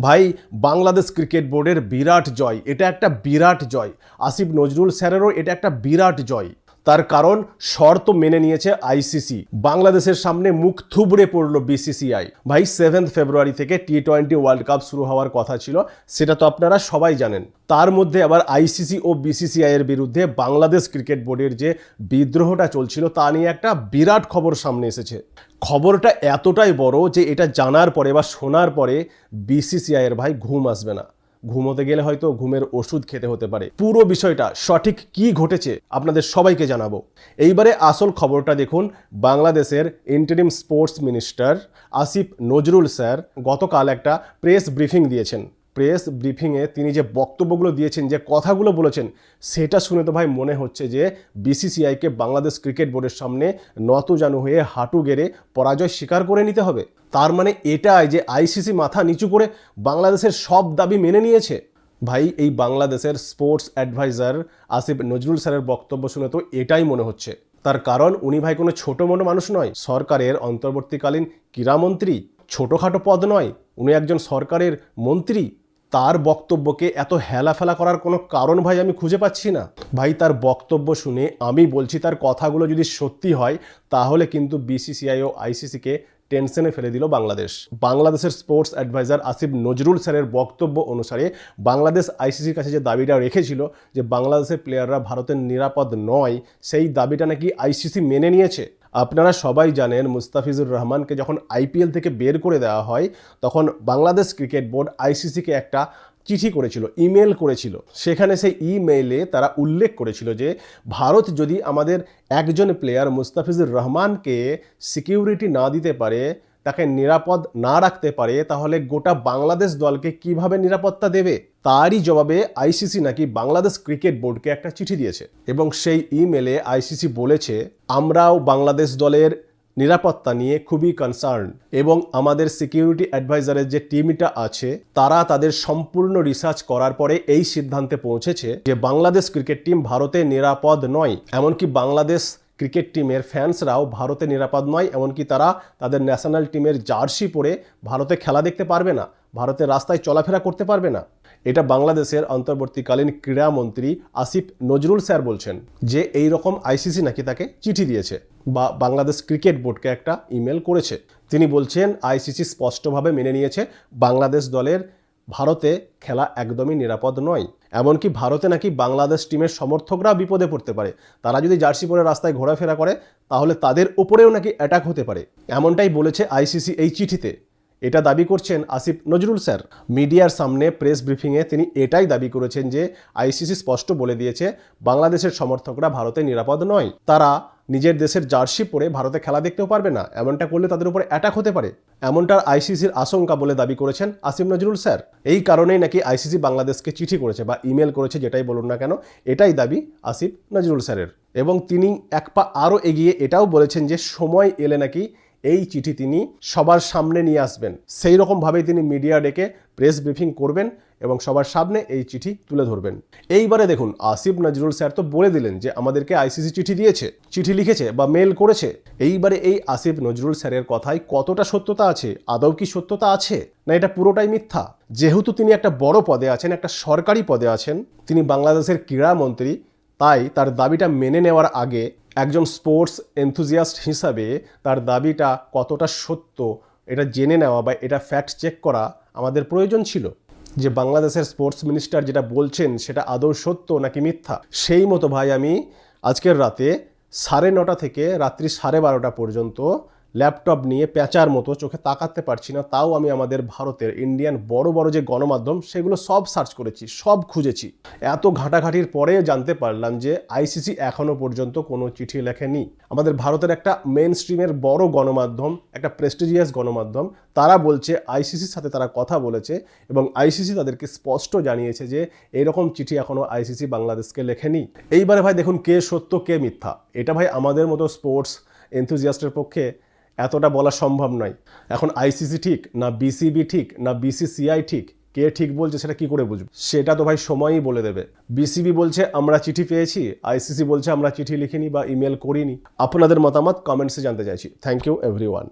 ভাই, বাংলাদেশ ক্রিকেট বোর্ডের বিরাট জয়। এটা একটা বিরাট জয়। আসিফ নজরুল স্যারেরও এটা একটা বিরাট জয়। তার কারণ শর্ত মেনে নিয়েছে আইসিসি। বাংলাদেশের সামনে মুখ থুবড়ে পড়ল বিসিসিআই। ভাই সেভেন্থ ফেব্রুয়ারি থেকে টি টোয়েন্টি ওয়ার্ল্ড কাপ শুরু হওয়ার কথা ছিল, সেটা তো আপনারা সবাই জানেন। তার মধ্যে আবার আইসিসি ও বিসিসিআই এর বিরুদ্ধে বাংলাদেশ ক্রিকেট বোর্ডের যে বিদ্রোহটা চলছিল, তা নিয়ে একটা বিরাট খবর সামনে এসেছে। খবরটা এতটাই বড় যে এটা জানার পরে বা শোনার পরে বিসিসিআই এর ভাই ঘুম আসবে না। ঘুমোতে গেলে হয়তো ঘুমের ওষুধ খেতে হতে পারে। পুরো বিষয়টা সঠিক কি ঘটেছে আপনাদের সবাইকে জানাব। এইবারে আসল খবরটা দেখুন বাংলাদেশের interim sports minister Asif Nazrul sir গতকাল একটা প্রেস ব্রিফিং দিয়েছেন। প্রেস ব্রিফিংয়ে তিনি যে বক্তব্যগুলো দিয়েছেন, যে কথাগুলো বলেছেন, সেটা শুনে তো ভাই মনে হচ্ছে যে বিসিসিআইকে বাংলাদেশ ক্রিকেট বোর্ডের সামনে নত জানু হয়ে হাঁটু গেড়ে পরাজয় স্বীকার করে নিতে হবে। তার মানে এটাই যে আইসিসি মাথা নিচু করে বাংলাদেশের সব দাবি মেনে নিয়েছে। ভাই, এই বাংলাদেশের স্পোর্টস অ্যাডভাইজার আসিফ নজরুল স্যারের বক্তব্য শুনে তো এটাই মনে হচ্ছে। তার কারণ, উনি ভাই কোনো ছোটো মনো মানুষ নয়, সরকারের অন্তর্বর্তীকালীন ক্রীড়ামন্ত্রী। ছোটোখাটো পদ নয়, উনি একজন সরকারের মন্ত্রী। তার বক্তব্যকে এত হেলাফেলা করার কোনো কারণ ভাই আমি খুঁজে পাচ্ছি না। ভাই তার বক্তব্য শুনে আমি বলছি তার কথাগুলো যদি সত্যি হয়, তাহলে কিন্তু বিসিসিআই ও আইসিসিকে টেনশনে ফেলে দিল বাংলাদেশ। বাংলাদেশের স্পোর্টস অ্যাডভাইজার আসিফ নজরুল স্যারের বক্তব্য অনুসারে বাংলাদেশ আইসিসির কাছে যে দাবিটা রেখেছিল যে বাংলাদেশের প্লেয়াররা ভারতের নিরাপদ নয়, সেই দাবিটা নাকি আইসিসি মেনে নিয়েছে? আপনারা সবাই জানেন মুস্তাফিজুর রহমানকে যখন আইপিএল থেকে বের করে দেওয়া হয়, তখন বাংলাদেশ ক্রিকেট বোর্ড আইসিসিকে একটা চিঠি করেছিল, ইমেল করেছিল। সেখানে সেই ইমেইলে তারা উল্লেখ করেছিল যে, ভারত যদি আমাদের একজন প্লেয়ার মুস্তাফিজুর রহমানকে সিকিউরিটি না দিতে পারে তাকে নিরাপদ না রাখতে পারে, তাহলে গোটা বাংলাদেশ দলকে কীভাবে নিরাপত্তা দেবে? তারই জবাবে আইসিসি নাকি বাংলাদেশ ক্রিকেট বোর্ডকে একটা চিঠি দিয়েছে। এবং সেই ইমেলে আইসিসি বলেছে, আমরাও বাংলাদেশ দলের নিরাপত্তা নিয়ে খুবই কনসার্ন এবং আমাদের সিকিউরিটি অ্যাডভাইজারের যে টিমটা আছে, তারা তাদের সম্পূর্ণ রিসার্চ করার পরে এই সিদ্ধান্তে পৌঁছেছে যে বাংলাদেশ ক্রিকেট টিম ভারতে নিরাপদ নয়। এমনকি বাংলাদেশ ক্রিকেট টিমের ফ্যান্সরাও ভারতে নিরাপদ নয়, এমনকি তারা তাদের ন্যাশনাল টিমের জার্সি পরে ভারতে খেলা দেখতে পারবে না, ভারতের রাস্তায় চলাফেরা করতে পারবে না। এটা বাংলাদেশের অন্তর্বর্তীকালীন ক্রীড়ামন্ত্রী আসিফ নজরুল স্যার বলছেন যে এই রকম আইসিসি নাকি তাকে চিঠি দিয়েছে বা বাংলাদেশ ক্রিকেট বোর্ডকে একটা ইমেল করেছে। তিনি বলছেন, আইসিসি স্পষ্টভাবে মেনে নিয়েছে বাংলাদেশ দলের ভারতে খেলা একদমই নিরাপদ নয়। এমনকি ভারতে নাকি বাংলাদেশ টিমের সমর্থকরা বিপদে পড়তে পারে। তারা যদি জার্সি পরে রাস্তায় ঘোরাফেরা করে, তাহলে তাদের ওপরেও নাকি অ্যাটাক হতে পারে। এমনটাই বলেছে আইসিসি এই চিঠিতে। এটা দাবি করছেন আসিফ নজরুল স্যার। মিডিয়ার সামনে প্রেস ব্রিফিংয়ে তিনি এটাই দাবি করেছেন যে, আইসিসি স্পষ্ট বলে দিয়েছে, বাংলাদেশের সমর্থকরা ভারতে নিরাপদ নয়। তারা নিজের দেশের জার্সি পরে ভারতে খেলা দেখতেও পারবে না। এমনটা করলে তাদের উপরে অ্যাটাক হতে পারে। এমনটার আইসিসির আশঙ্কা বলে দাবি করেছেন আসিফ নজরুল স্যার। এই কারণেই নাকি আইসিসি বাংলাদেশকে চিঠি করেছে বা ইমেল করেছে, যেটাই বলুন না কেন, এটাই দাবি আসিফ নজরুল স্যারের। এবং তিনি এক পা আরও এগিয়ে এটাও বলেছেন যে, সময় এলে নাকি এই চিঠি তিনি সবার সামনে নিয়ে আসবেন। সেই রকমভাবেই তিনি মিডিয়া ডেকে প্রেস ব্রিফিং করবেন। এবং সবার সামনে এই চিঠি তুলে ধরবেন। এইবারে দেখুন, আসিফ নজরুল স্যার তো বলে দিলেন যে আমাদেরকে আইসিসি চিঠি দিয়েছে, চিঠি লিখেছে বা মেল করেছে। এইবারে এই আসিফ নজরুল স্যারের কথায় কতটা সত্যতা আছে, আদৌ কি সত্যতা আছে, না এটা পুরোটাই মিথ্যা? যেহেতু তিনি একটা বড় পদে আছেন, একটা সরকারি পদে আছেন, তিনি বাংলাদেশের ক্রীড়া মন্ত্রী, তাই তার দাবিটা মেনে নেওয়ার আগে একজন স্পোর্টস এনথুজিয়াস্ট হিসাবে তার দাবিটা কতটা সত্য, এটা জেনে নেওয়া বা এটা ফ্যাক্ট চেক করা আমাদের প্রয়োজন ছিল। যে বাংলাদেশের স্পোর্টস মিনিস্টার যেটা বলছেন, সেটা আদৌ সত্য নাকি মিথ্যা? সেই মতো ভাই আমি আজকের রাতে সাড়ে নটা থেকে রাত্রি সাড়ে বারোটা পর্যন্ত ল্যাপটপ নিয়ে পেঁচার মতো চোখে তাকাতে পারছি না, তাও আমি আমাদের ভারতের ইন্ডিয়ান বড় বড় যে গণমাধ্যম, সেগুলো সব সার্চ করেছি, সব খুঁজেছি। এত ঘাটাঘাটির পরে জানতে পারলাম যে আইসিসি এখনও পর্যন্ত কোনো চিঠি লেখেনি। আমাদের ভারতের একটা মেন স্ট্রিমের বড় গণমাধ্যম, একটা প্রেস্টিজিয়াস গণমাধ্যম, তারা বলছে আইসিসির সাথে তারা কথা বলেছে এবং আইসিসি তাদেরকে স্পষ্ট জানিয়েছে যে এইরকম চিঠি এখনও আইসিসি বাংলাদেশকে লেখেনি। এইবারে ভাই দেখুন কে সত্য, কে মিথ্যা। এটা ভাই আমাদের মতো স্পোর্টস এনথুজিয়াস্টের পক্ষে এতটা বলা সম্ভব নয়। এখন আইসিসি ঠিক না বিসিবি ঠিক না বিসিসিআই ঠিক? কে ঠিক বলছে সেটা কি করে বুঝব? সেটা তো ভাই সময়ই বলে দেবে। বিসিবি বলছে, আমরা চিঠি পেয়েছি। আইসিসি বলছে, আমরা চিঠি লিখিনি বা ইমেল করিনি। আপনাদের মতামত কমেন্টসে জানতে চাইছি। Thank you everyone